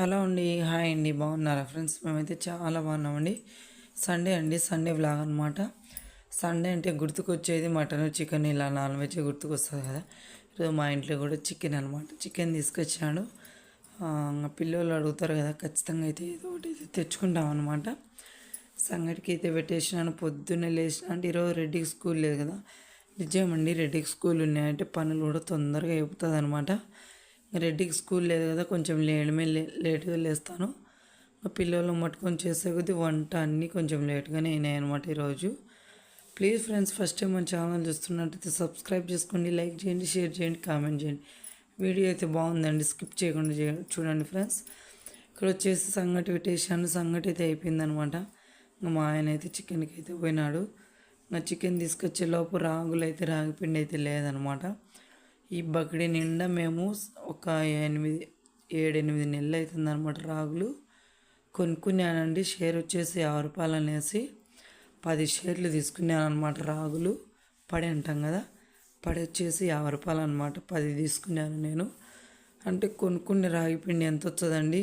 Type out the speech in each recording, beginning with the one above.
Hello అండి hi అండి బాగున్నారా ఫ్రెండ్స్? మేమైతే చాలా బాగున్నామండి. సండే అండి సండే వ్లాగ్ అనమాట సండే అంటే గుర్తుకొచ్చేది మటన్ చికెన్ ఇలా నాన్ వెజ్ గుర్తుకొస్తుంది కదా. ఈరోజు మా ఇంట్లో కూడా చికెన్ అనమాట చికెన్ తీసుకొచ్చాడు పిల్లలు అడుగుతారు కదా ఖచ్చితంగా అయితే ఏదో ఒకటి అయితే తెచ్చుకుంటాం అనమాట సంగటికి అయితే పెట్టేసినాను. పొద్దున్నే లేచిన అంటే ఈరోజు రెడ్డికి స్కూల్ లేదు కదా. నిజమండి రెడ్డికి స్కూల్ ఉన్నాయంటే పనులు కూడా తొందరగా అయిపోతుంది అనమాట రెడ్డికి స్కూల్ లేదు కదా కొంచెం లేడమే లే లేట్గా లేస్తాను. మా పిల్లలు మట్టుకొని చేసే కొద్దీ వంట అన్నీ కొంచెం లేట్గానే అయినాయి అనమాట ఈరోజు. ప్లీజ్ ఫ్రెండ్స్ ఫస్ట్ టైం మన ఛానల్ చూస్తున్నట్టయితే సబ్స్క్రైబ్ చేసుకోండి లైక్ చేయండి షేర్ చేయండి కామెంట్ చేయండి. వీడియో అయితే బాగుందండి స్కిప్ చేయకుండా చూడండి ఫ్రెండ్స్. ఇక్కడ వచ్చేసి సంగటి పెట్టేసాను సంగటి అయితే అయిపోయిందనమాట ఇంకా మా ఆయన అయితే చికెన్కి అయితే పోయినాడు. ఇంకా చికెన్ తీసుకొచ్చే లోపు రాగులు అయితే రాగి పిండి అయితే లేదనమాట ఈ బకిడి నిండా మేము ఒక ఎనిమిది ఏడెనిమిది నెలలు అవుతుందన్నమాట రాగులు కొనుక్కున్నానండి. షేర్ వచ్చేసి యాభై రూపాయలు అనేసి పది షేర్లు తీసుకున్నాను అనమాట రాగులు. పడి అంటాం కదా పడి వచ్చేసి యాభై రూపాయలు అనమాట పది తీసుకున్నాను నేను. అంటే కొనుక్కునే రాగి పిండి ఎంత వస్తుందండి?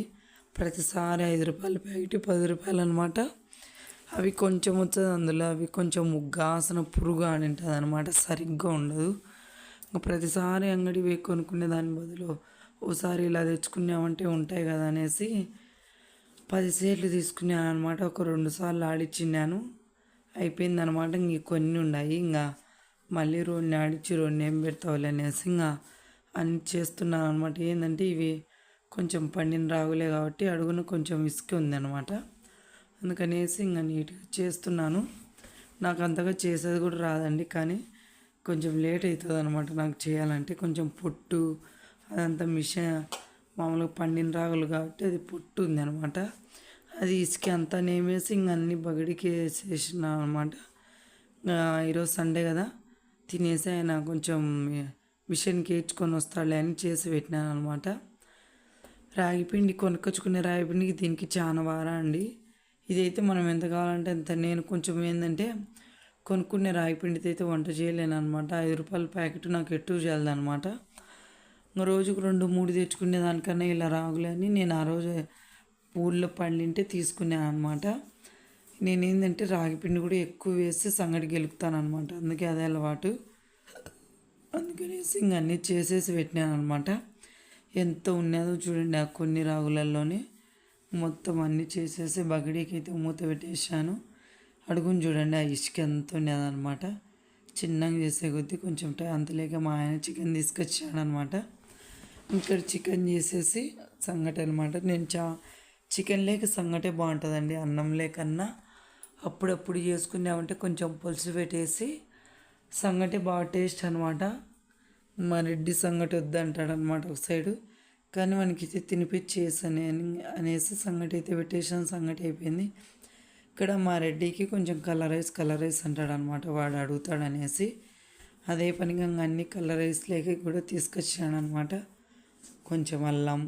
ప్రతిసారి ఐదు రూపాయలు ప్యాకెట్ పది రూపాయలు అనమాట అవి కొంచెం వస్తుంది అందులో అవి కొంచెం ముగ్గాసన పురుగు అని ఉంటుంది అనమాట సరిగ్గా ఉండదు. ప్రతిసారి అంగడి పోయి కొనుక్కునే దాని బదులు ఓసారి ఇలా తెచ్చుకున్నామంటే ఉంటాయి కదా అనేసి పది సేట్లు తీసుకున్నాను అనమాట ఒక రెండు సార్లు ఆడిచ్చిన్నాను. అయిపోయింది అనమాట ఇంక కొన్ని ఉన్నాయి. ఇంకా మళ్ళీ రెండు ఆడిచ్చి రెండు ఏం పెడతావులే అనేసి ఇంకా అన్ని చేస్తున్నాను అనమాట ఏంటంటే ఇవి కొంచెం పండిన రాగులే కాబట్టి అడుగున కొంచెం ఇసుక ఉందన్నమాట. అందుకనేసి ఇంకా నీట్గా చేస్తున్నాను. నాకు అంతగా చేసేది కూడా రాదండి. కానీ కొంచెం లేట్ అవుతుంది అనమాట నాకు చేయాలంటే. కొంచెం పొట్టు అదంతా మిషన్ మామూలుగా పండిన రాగులు కాబట్టి అది పొట్టు ఉంది అనమాట అది ఇసుక అంతా నేమేసి ఇంక అన్ని బగడికి వేసేసిన అనమాట ఈరోజు సండే కదా. తినేసి ఆయన కొంచెం మిషన్కి ఏడ్చుకొని వస్తాడులే అని చేసి పెట్టినాను అనమాట రాగిపిండి కొనుక్కొచ్చుకునే రాగిపిండికి దీనికి చాలా వారా అండి. ఇదైతే మనం ఎంత కావాలంటే అంత. నేను కొంచెం ఏంటంటే కొనుక్కునే రాగిపిండితో అయితే వంట చేయలేను అనమాట ఐదు రూపాయల ప్యాకెట్ నాకు ఎటు చేయదనమాట రోజుకు రెండు మూడు తెచ్చుకునే దానికన్నా ఇలా రాగులని నేను ఆ రోజు ఊళ్ళో పండింటే తీసుకున్నాను అనమాట నేను ఏంటంటే రాగిపిండి కూడా ఎక్కువ వేసి సంగటి గెలుపుతాను అనమాట అందుకే అదే అలవాటు. అందుకనేసి ఇంక అన్నీ చేసేసి పెట్టినాను అనమాట ఎంత ఉన్నదో చూడండి ఆ కొన్ని రాగులలోనే మొత్తం అన్నీ చేసేసి బగడీకి అయితే మూత పెట్టేసాను అడుగుని చూడండి ఆ ఇసుక ఎంత ఉన్నదనమాట చిన్నగా చేసే కొద్దీ కొంచెం టై- అంతలేక మా ఆయన చికెన్ తీసుకొచ్చాడనమాట ఇక్కడ చికెన్ చేసేసి సంగటి అనమాట నేను చా చికెన్ లేక సంగటే బాగుంటుందండి. అన్నం లేకన్నా అప్పుడప్పుడు చేసుకున్నామంటే కొంచెం పులుసు పెట్టేసి సంగటి బాగా టేస్ట్ అనమాట మా రెడ్డి సంగటి వద్దంటాడనమాట ఒక సైడు. కానీ మనకి తినిపించేసి అని అనేసి సంగటి అయితే పెట్టేసాను సంగటి అయిపోయింది. ఇక్కడ మా రెడ్డికి కొంచెం కలర్ రైస్ కలర్ రైస్ అంటాడు అనమాట వాడు అడుగుతాడనేసి అదే పనిగా అన్ని కలర్ లేక కూడా తీసుకొచ్చాడు అనమాట కొంచెం అల్లం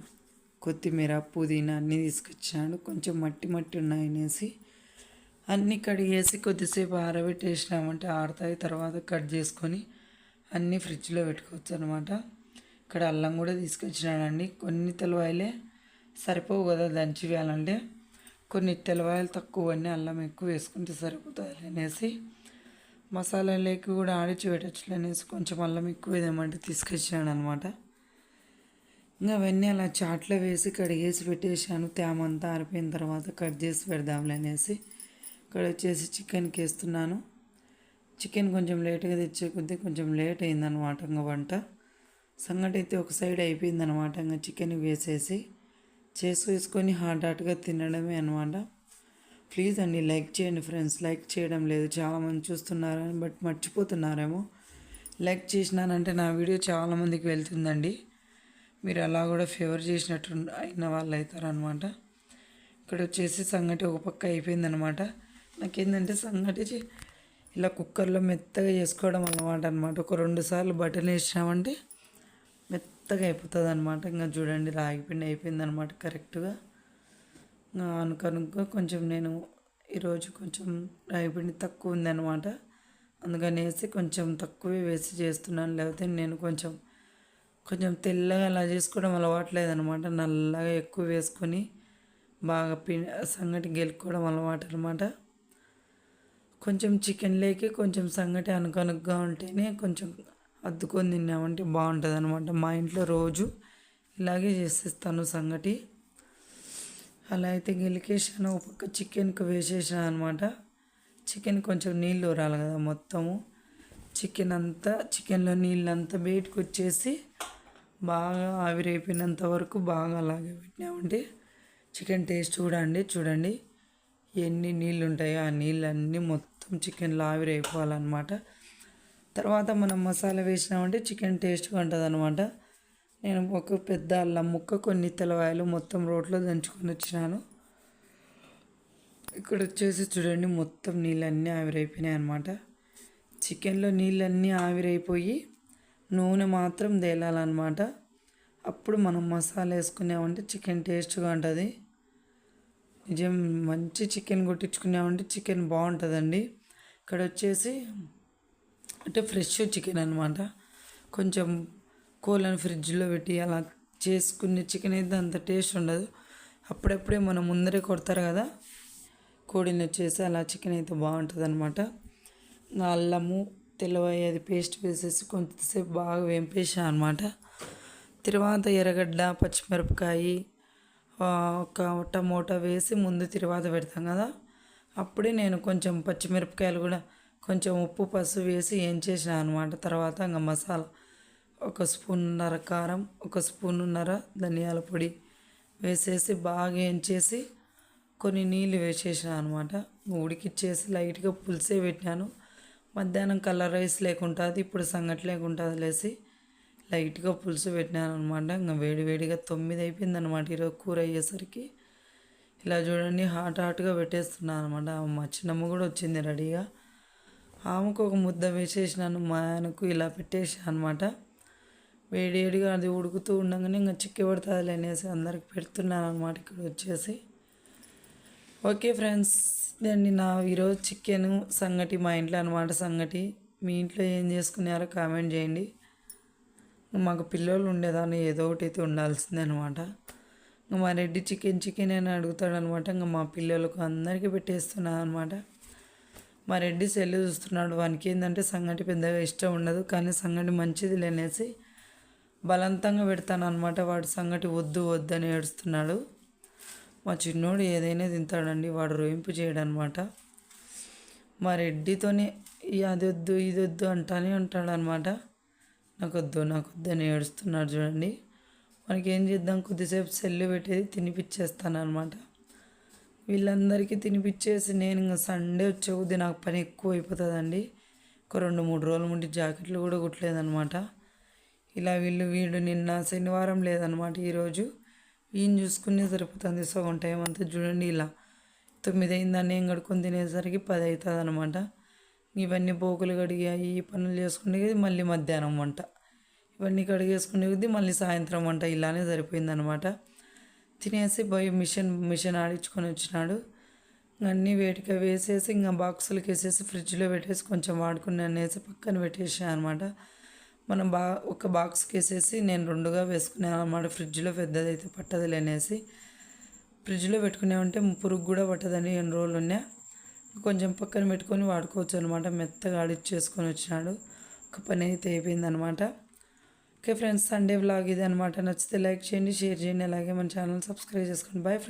కొత్తిమీర పుదీనా అన్నీ తీసుకొచ్చాడు. కొంచెం మట్టి మట్టి ఉన్నాయి అనేసి అన్నీ కడిగేసి కొద్దిసేపు ఆరబెట్టేసినామంటే ఆరుతాయి. తర్వాత కట్ చేసుకొని అన్నీ ఫ్రిడ్జ్లో పెట్టుకోవచ్చు అనమాట ఇక్కడ అల్లం కూడా తీసుకొచ్చినాడండి. కొన్ని తెలవాయలే సరిపోవు కదా దంచి వేయాలంటే. కొన్ని తెలవాయలు తక్కువ అన్నీ అల్లం ఎక్కువ వేసుకుంటే సరిపోతుంది అనేసి మసాలాలోకి కూడా ఆడిచి పెట్టచ్చు అనేసి కొంచెం అల్లం ఎక్కువ ఏదేమంటే తీసుకొచ్చాను అనమాట ఇంకా అవన్నీ అలా చాట్లో వేసి కడిగేసి పెట్టేసాను తేమ అంతా ఆరిపోయిన తర్వాత కట్ చేసి పెడదాంలే అనేసి ఇక్కడ వచ్చేసి చికెన్కి వేస్తున్నాను. చికెన్ కొంచెం లేట్గా తెచ్చే కొద్దీ కొంచెం లేట్ అయిందనమాట ఇంకా వంట సంగటి అయితే ఒక సైడ్ అయిపోయిందనమాట ఇంకా చికెన్ వేసేసి చేసుకొని వేసుకొని హాట్ హాట్గా తినడమే అనమాట ప్లీజ్ అండి లైక్ చేయండి ఫ్రెండ్స్. లైక్ చేయడం లేదు. చాలామంది చూస్తున్నారని బట్ మర్చిపోతున్నారేమో. లైక్ చేసినానంటే నా వీడియో చాలామందికి వెళ్తుందండి. మీరు అలా కూడా ఫేవర్ చేసినట్టు అయిన వాళ్ళు అవుతారనమాట ఇక్కడ వచ్చేసి సంగటి ఒక పక్క అయిపోయిందనమాట నాకేంటంటే సంగటి ఇలా కుక్కర్లో మెత్తగా చేసుకోవడం అనమాట అనమాట ఒక రెండు సార్లు బటన్ వేసినామంటే మెత్తగా అయిపోతుంది అనమాట ఇంకా చూడండి రాగిపిండి అయిపోయిందనమాట కరెక్ట్గా. అనుకనుక కొంచెం నేను ఈరోజు కొంచెం రాగిపిండి తక్కువ ఉందన్నమాట. అందుకనేసి కొంచెం తక్కువే వేసి చేస్తున్నాను. లేకపోతే నేను కొంచెం కొంచెం తెల్లగా అలా చేసుకోవడం అలవాట్లేదు అనమాట నల్లగా ఎక్కువ వేసుకొని బాగా పి సంగటి గెలుక్కోవడం అలవాటు అనమాట కొంచెం చికెన్ లేకి కొంచెం సంగటి అనుకనుగ్గా ఉంటేనే కొంచెం అద్దుకొని తిన్నామంటే బాగుంటుంది అనమాట మా ఇంట్లో రోజు ఇలాగే చేసేస్తాను సంగటి. అలా అయితే గెలికేసాను ఒక పక్క చికెన్కి వేసేసాను అనమాట చికెన్ కొంచెం నీళ్ళు ఊరాలి కదా మొత్తము. చికెన్ అంతా చికెన్లో నీళ్ళు అంతా బయటకు వచ్చేసి బాగా ఆవిరైపోయినంత వరకు బాగా అలాగే పెట్టినామంటే చికెన్ టేస్ట్ చూడండి చూడండి. ఎన్ని నీళ్ళు ఉంటాయో ఆ నీళ్ళన్నీ మొత్తం చికెన్లో ఆవిరైపోవాలన్నమాట. తర్వాత మనం మసాలా వేసినామంటే చికెన్ టేస్ట్గా ఉంటుంది అనమాట నేను ఒక పెద్ద అల్లం ముక్క కొన్ని తెల్లవాయలు మొత్తం రోట్లో దంచుకొని వచ్చినాను. ఇక్కడ వచ్చేసి చూడండి మొత్తం నీళ్ళన్నీ ఆవిరైపోయినాయి అనమాట చికెన్లో నీళ్ళన్నీ ఆవిరైపోయి నూనె మాత్రం తేలాలన్నమాట. అప్పుడు మనం మసాలా వేసుకున్నామంటే చికెన్ టేస్ట్గా ఉంటుంది నిజం మంచి చికెన్ కొట్టించుకున్నామంటే చికెన్ బాగుంటుందండి. ఇక్కడ వచ్చేసి అంటే ఫ్రెష్ చికెన్ అనమాట కొంచెం కోళ్ళని ఫ్రిడ్జ్లో పెట్టి అలా చేసుకునే చికెన్ అయితే అంత టేస్ట్ ఉండదు. అప్పుడప్పుడే మనం ముందరే కొడతారు కదా కోడిని వచ్చేసి అలా చికెన్ అయితే బాగుంటుంది అనమాట అల్లము తెల్లవాయి అది పేస్ట్ వేసేసి కొంచెంసేపు బాగా వేంపేసాను అనమాట తర్వాత ఎర్రగడ్డ పచ్చిమిరపకాయ ఒక టమోటా వేసి ముందు తిరువాత పెడతాం కదా అప్పుడే నేను కొంచెం పచ్చిమిరపకాయలు కూడా కొంచెం ఉప్పు పసుపు వేసి ఏం చేసిన అనమాట తర్వాత ఇంకా మసాలా. ఒక స్పూన్నర కారం ఒక స్పూన్నర ధనియాల పొడి వేసేసి బాగా ఏంచేసి కొన్ని నీళ్ళు వేసేసిన అనమాట ఉడికిచ్చేసి లైట్గా పులిసే పెట్టినాను. మధ్యాహ్నం కలర్ రైస్ లేకుంటుంది ఇప్పుడు సంగటి లేకుంటుంది లేసి లైట్గా పులుసు పెట్టినాను అనమాట ఇంకా వేడివేడిగా తొమ్మిది అయిపోయింది అనమాట ఈరోజు కూర అయ్యేసరికి. ఇలా చూడండి హాట్ హాట్గా పెట్టేస్తున్నాను అనమాట మా చిన్నమ్మ కూడా వచ్చింది రెడీగా. ఆమెకు ఒక ముద్ద వేసేసినాను మా ఆయనకు ఇలా పెట్టేసాను అనమాట వేడివేడిగా అది ఉడుకుతూ ఉండగానే ఇంకా చిక్కి పడుతుంది అనేసి అందరికి పెడుతున్నాను అనమాట ఇక్కడ వచ్చేసి. ఓకే ఫ్రెండ్స్ ఇదండి నా ఈరోజు చికెన్ సంగటి మా ఇంట్లో అనమాట సంగటి. మీ ఇంట్లో ఏం చేసుకున్నారో కామెంట్ చేయండి. మాకు పిల్లలు ఉండేదాన్ని ఏదో ఒకటి అయితే ఉండాల్సిందే అనమాట ఇంక మా రెడ్డి చికెన్ చికెన్ అని అడుగుతాడనమాట ఇంక ఇంకా మా పిల్లలకు అందరికీ పెట్టేస్తున్నాను అనమాట మా రెడ్డి సెల్లు చూస్తున్నాడు. వానికి ఏంటంటే సంగటి పెద్దగా ఇష్టం ఉండదు. కానీ సంగటి మంచిది లేనేసి బలవంతంగా పెడతాను అనమాట వాడు సంగటి వద్దు వద్దు అని ఏడుస్తున్నాడు. మా చిన్నోడు ఏదైనా తింటాడండి. వాడు రోయింపు చేయడనమాట మా రెడ్డితోనే అది వద్దు ఇది వద్దు అంటానే ఉంటాడు అనమాట నాకు వద్దు నాకు వద్దు అని ఏడుస్తున్నాడు చూడండి. మనకి ఏం చేద్దాం? కొద్దిసేపు సెల్లు పెట్టేది తినిపించేస్తాను అనమాట వీళ్ళందరికీ తినిపించేసి నేను ఇంకా సండే వచ్చే కొద్ది నాకు పని ఎక్కువ అయిపోతుందండి. ఒక రెండు మూడు రోజుల ముందు జాకెట్లు కూడా కుట్టలేదనమాట ఇలా వీళ్ళు వీడు నిన్న శనివారం లేదనమాట ఈరోజు. ఈయన చూసుకునే సరిపోతుంది. సగం టైం అంతా చూడండి ఇలా తొమ్మిది అయిందని ఏం కడుక్కొని తినేసరికి పది అవుతుంది అనమాట ఇవన్నీ పోకులు కడిగాయి ఈ పనులు చేసుకునే మళ్ళీ మధ్యాహ్నం వంట. ఇవన్నీ కడిగేసుకునే కొద్దీ మళ్ళీ సాయంత్రం వంట ఇలానే సరిపోయిందనమాట తినేసి పోయి మిషన్ మిషన్ ఆడించుకొని వచ్చినాడు. అన్నీ వేటిగా వేసేసి ఇంకా బాక్సులకి వేసేసి ఫ్రిడ్జ్లో పెట్టేసి కొంచెం వాడుకుని అనేసి పక్కన పెట్టేసాను అనమాట మనం బా ఒక బాక్స్కి వేసేసి నేను రెండుగా వేసుకున్నాను అనమాట ఫ్రిడ్జ్లో పెద్దదైతే పట్టదులే అనేసి. ఫ్రిడ్జ్లో పెట్టుకున్నామంటే పురుగు కూడా పట్టదని ఎన్ని రోజులు ఉన్నా కొంచెం పక్కన పెట్టుకొని వాడుకోవచ్చు అనమాట మెత్తగా ఆడిచ్చేసుకొని వచ్చినాడు. ఒక పని అయితే అయిపోయింది అనమాట ఓకే ఫ్రెండ్స్ సండే వ్లాగ్ ఇది అనమాట నచ్చితే లైక్ చేయండి షేర్ చేయండి అలాగే మన ఛానల్ సబ్స్క్రైబ్ చేసుకోండి. Bye friends